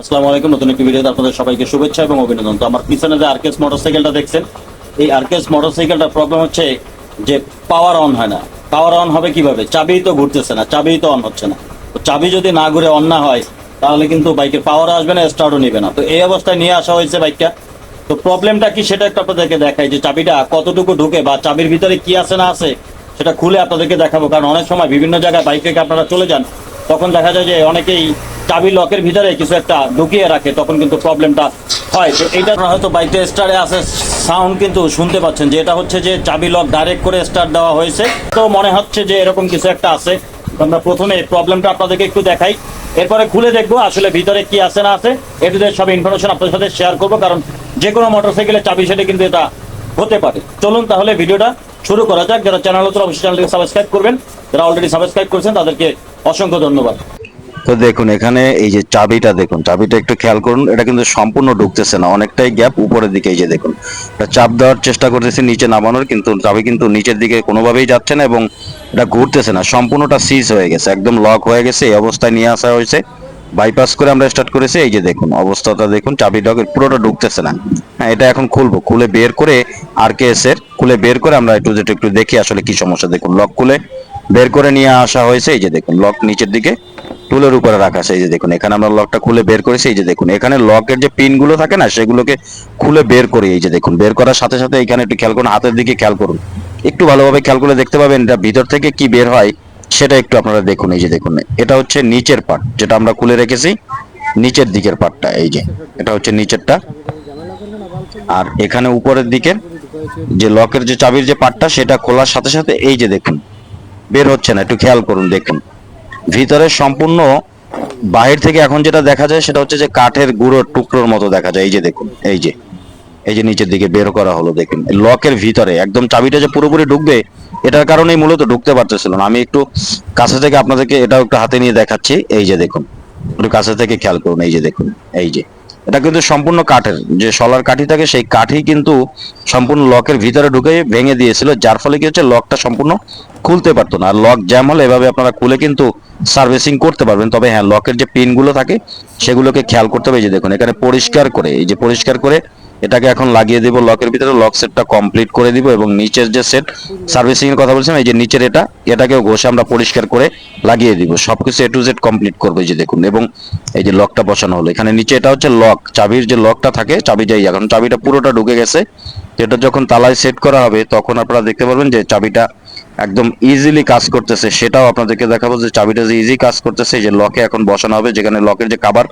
আসসালামু আলাইকুম, নতুন একটি ভিডিওতে আপনাদের সবাইকে শুভেচ্ছা এবং অভিনন্দন। তো আমার পিছনে যে আরকেএস মোটরসাইকেলটা দেখছেন, এই আরকেএস মোটরসাইকেলটার প্রবলেম হচ্ছে যে পাওয়ার অন হয় না। পাওয়ার অন হবে কীভাবে? চাবি তো ঘুরতেছে না চাবি তো অন হচ্ছে না। চাবি যদি না ঘুরে অন না হয়, তাহলে কিন্তু বাইকের পাওয়ার আসবে না স্টার্টও নিবে না। তো এই অবস্থায় নিয়ে আসা হয়েছে বাইকটা তো প্রবলেমটা কি সেটা একটু আপনাদেরকে দেখাই যে চাবিটা কতটুকু ঢুকে বা চাবির ভিতরে কি আছে না আছে, সেটা খুলে আপনাদেরকে দেখাবো। কারণ অনেক সময় বিভিন্ন জায়গায় বাইক রেখে আপনারা চলে যান, তখন দেখা যায় যে অনেকেই চাবি লকের ভিতরে কিছু একটা ঢুকিয়ে রাখে, তখন কিন্তু প্রবলেমটা হয়। তো এইটা হয়তো বাইকটা স্টার্টে আছে সাউন্ড কিন্তু শুনতে পাচ্ছেন যে এটা হচ্ছে যে চাবি লক ডাইরেক্ট করে স্টার্ট দেওয়া হয়েছে। তো মনে হচ্ছে যে এরকম কিছু একটা আছে। আমরা প্রথমে প্রবলেমটা আপনাদেরকে একটু দেখাই। এরপরে খুলে দেখব আসলে ভিতরে কি আছে না আছে। এটুদের সব ইনফরমেশন আপনাদের সাথে শেয়ার করব, কারণ যে কোনো মোটরসাইকেলের চাবি সেটা কিন্তু এটা হতে পারে। চলুন তাহলে ভিডিওটা শুরু করা যাক। যারা চ্যানেল অবশ্যই চ্যানেলটিকে সাবস্ক্রাইব করবেন, যারা অলরেডি সাবস্ক্রাইব করেছেন, তাদেরকে অসংখ্য ধন্যবাদ। তো দেখুন, এখানে এই যে চাবিটা দেখুন, চাবিটা একটু খেয়াল করুন, এটা কিন্তু সম্পূর্ণ ঢুকতেছে না, অনেকটাই গ্যাপ উপরের দিকে এই যে দেখুন। চাপ দেওয়ার চেষ্টা করতেছি নিচে নামানোর, কিন্তু চাবি কিন্তু নিচের দিকে কোনোভাবেই যাচ্ছে না এবং এটা ঘুরতেছে না, সম্পূর্ণটা সিজ হয়ে গেছে, একদম লক হয়ে গেছে, এই অবস্থায় নিয়ে আসা হয়েছে। বাইপাস করে আমরা স্টার্ট করেছি, এই যে দেখুন, অবস্থাটা দেখুন চাবি ডকের পুরোটা ঢুকতেছে না। হ্যাঁ এটা এখন খুলবো, খুলে বের করে আর কে এস এর, খুলে বের করে আমরা একটু একটু দেখি আসলে কি সমস্যা, দেখুন লক খুলে বের করে নিয়ে আসা হয়েছে, এই যে দেখুন লক নিচের দিকে। টুলের উপরে রাখা এই যে দেখুন, এখানে আমরা লকটা খুলে বের করেছি, এই যে দেখুন, এখানে লকের যে পিনগুলো থাকে না, সেগুলোকে খুলে বের করি, এই যে দেখুন, বের করার সাথে সাথে এখানে একটু খেয়াল করুন, হাতের দিকে খেয়াল করুন। একটু ভালোভাবে খেয়াল করে দেখতে পাবেন এটা ভিতর থেকে কি বের হয়, সেটা একটু আপনারা দেখুন, এই যে দেখুন, এটা হচ্ছে নিচের পার্ট যেটা আমরা খুলে রেখেছি, নিচের দিকের পার্টটা এই যে, এটা হচ্ছে নিচেরটা। আর এখানে উপরের দিকে যে লকের যে চাবির যে পার্টটা সেটা খোলার সাথে সাথে এই যে দেখুন, বের হচ্ছে না, একটু খেয়াল করুন, দেখুন। ভিতরে সম্পূর্ণ বাহির থেকে এখন যেটা দেখা যায় সেটা হচ্ছে যে কাঠের গুঁড়োর টুকরোর মতো দেখা যায়। এই যে দেখুন, এই যে এই যে নিচের দিকে বের করা হলো, দেখুন, লকের ভিতরে। একদম চাবিটা যে পুরোপুরি ঢুকবে, এটার কারণেই মূলত ঢুকতে পারতেছিল না। আমি একটু কাছে থেকে আপনাদেরকে এটাও একটু হাতে নিয়ে দেখাচ্ছি। এই যে দেখুন, একটু কাছে থেকে খেয়াল করুন, এই যে দেখুন, এই যে। এটা কিন্তু সম্পূর্ণ কাঠের, যে সলার কাঠি থাকে সেই কাঠি কিন্তু সম্পূর্ণ লকের ভিতরে ঢুকে ভেঙে দিয়েছিল, যার ফলে কি হচ্ছে, লকটা সম্পূর্ণ খুলতে পারতো না। আর লক জ্যাম হলে এভাবে আপনারা খুলে কিন্তু সার্ভিসিং করতে পারবেন। তবে হ্যাঁ লকের যে পিনগুলো থাকে, সেগুলোকে খেয়াল করতে হবে। যে দেখুন, এখানে পরিষ্কার করে, এই যে পরিষ্কার করে এটাকে এখন লাগিয়ে দিব লকের ভিতরে। লক সেটটা কমপ্লিট করে দিব এবং নিচের যে সেট সার্ভিসিং এর কথা বলছিলাম, এই যে নিচের এটা, এটাকেও ঘষে আমরা পরিষ্কার করে লাগিয়ে দিব। সবকিছু এ টু জেড কমপ্লিট করবে যে দেখুন, এবং এই যে লকটা বসানো হলো। এখানে নিচে এটা হচ্ছে লক, চাবির যে লকটা থাকে, চাবি যাই, এখন চাবিটা পুরোটা ঢুকে গেছে। এটা যখন তালায় সেট করা হবে, তখন আপনারা দেখতে পারবেন যে চাবিটা একদম ইজিলি কাজ করতেছে। সেটাও আপনাদেরকে দেখাবো যে চাবিটা যে ইজি কাজ করতেছে যে লকে এখন বসানো হবে, যেখানে লকের যে কাভার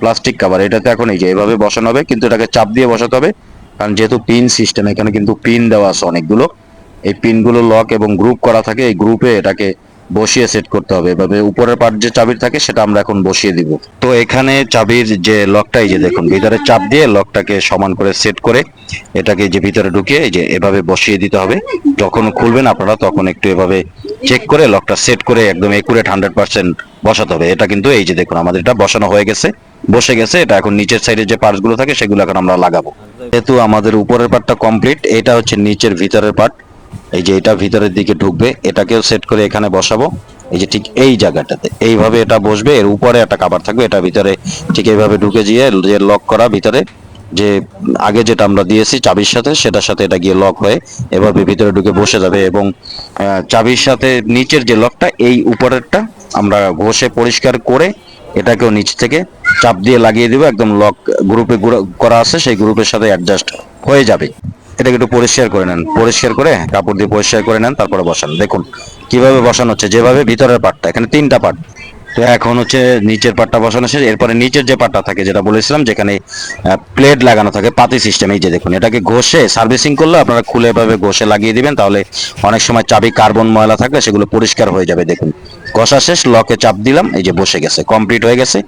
প্লাস্টিক কাভার এটাতে এখন এই যে এভাবে বসানো হবে, কিন্তু এটাকে চাপ দিয়ে বসাতে হবে। কারণ যেহেতু পিন সিস্টেম এখানে কিন্তু পিন দেওয়া আছে অনেকগুলো। এই পিনগুলো লক এবং গ্রুপ করা থাকে, এই গ্রুপে এটাকে বসিয়ে সেট করতে হবে। এভাবে উপরের পার্ট যে চাবির থাকে সেটা আমরা এখন বসিয়ে দিব। তো এখানে চাবির যে লকটা এই যে দেখুন, ভিতরে চাপ দিয়ে লকটাকে সমান করে সেট করে এটাকে যে ভিতরে ঢুকিয়ে, এই যে এভাবে বসিয়ে দিতে হবে। যখন খুলবেন আপনারা তখন একটু এভাবে চেক করে লকটা সেট করে একদম একুরেট হান্ড্রেড পার্সেন্ট বসাতে হবে। এটা কিন্তু এই যে দেখুন, আমাদের এটা বসানো হয়ে গেছে, বসে গেছে। এটা এখন নিচের সাইডে যে পার্টসগুলো থাকে সেগুলো এখন আমরা লাগাবো। যেহেতু আমাদের উপরের পার্টটা কমপ্লিট এটা হচ্ছে নিচের ভিতরের পার্ট এই যে এটা ভিতরের দিকে ঢুকবে, এটাকেও সেট করে এখানে বসাবো। এই যে ঠিক এই জায়গাটাতে। এইভাবে এটা বসবে, এর উপরে একটা কাবার থাকবে, এটা ভিতরে ঠিক এইভাবে ঢুকে গিয়ে যে লক করা ভিতরে যে আগে যেটা আমরা দিয়েছি চাবির সাথে, সেটার সাথে এটা গিয়ে লক হয়ে এভাবে ভিতরে ঢুকে বসে যাবে এবং চাবির সাথে নিচের যে লকটা এই উপরেরটা আমরা ঘষে পরিষ্কার করে এটাকেও নিচ থেকে চাপ দিয়ে লাগিয়ে দিব। একদম লক গ্রুপে করা আছে, সেই গ্রুপের সাথে অ্যাডজাস্ট হয়ে যাবে। এটাকে একটু পরিষ্কার করে নেন। পরিষ্কার করে কাপড় দিয়ে পরিষ্কার করে নেন, তারপরে বসান। দেখুন, কীভাবে বসানো হচ্ছে, যেভাবে ভিতরের পাটটা, এখানে তিনটা পাট। তো এখন হচ্ছে নিচের পাটটা বসানো শেষ, এরপরে নিচের যে পাটটা থাকে, যেটা বলেছিলাম, যেখানে প্লেট লাগানো থাকে, পাতি সিস্টেম এই যে দেখুন, এটাকে ঘষে সার্ভিসিং করলে আপনারা খুলে এভাবে ঘষে লাগিয়ে দিবেন, তাহলে অনেক সময় চাবি কার্বন ময়লা থাকলে সেগুলো পরিষ্কার হয়ে যাবে, দেখুন। ঘষা শেষ, লকে চাপ দিলাম, এই যে বসে গেছে কমপ্লিট হয়ে গেছে।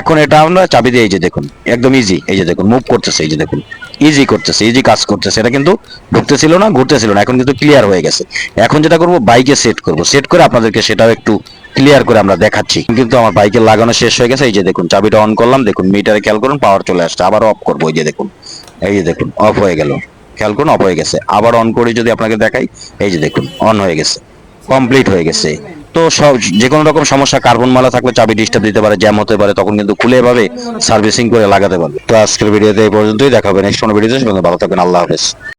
এখন এটা আমরা চাবি দিয়ে এই যে দেখুন, একদম ইজি এই যে দেখুন মুভ করতেছে, এই যে দেখুন ইজি করতেছে ইজি কাজ করতেছে। এটা কিন্তু ঢুকতেছিল না, ঘুরতেছিল না, এখন কিন্তু ক্লিয়ার হয়ে গেছে। এখন যেটা করব বাইকে সেট করব। সেট করে আপনাদেরকে সেটাও একটু ক্লিয়ার করে আমরা দেখাচ্ছি। কিন্তু আমার বাইকে লাগানো শেষ হয়ে গেছে, এই যে দেখুন, চাবিটা অন করলাম, দেখুন মিটারে খেয়াল করুন পাওয়ার চলে আসছে। আবার অফ করব, এই যে দেখুন, এই যে দেখুন অফ হয়ে গেল। খেয়াল করুন অফ হয়ে গেছে। আবার অন করে যদি আপনাকে দেখাই, এই যে দেখুন অন হয়ে গেছে কমপ্লিট হয়ে গেছে। তো সব যে কোনো রকম সমস্যা, কার্বন মালা থাকলে চাবি ডিস্টার্ব দিতে পারে জ্যাম হতে পারে, তখন কিন্তু খুলে এভাবে সার্ভিসিং করে লাগাতে পারবে। তো আজকের ভিডিওতে এই পর্যন্তই, দেখা হবে নেক্সট কোনো ভিডিওতে ভালো থাকবেন, আল্লাহ হাফেজ।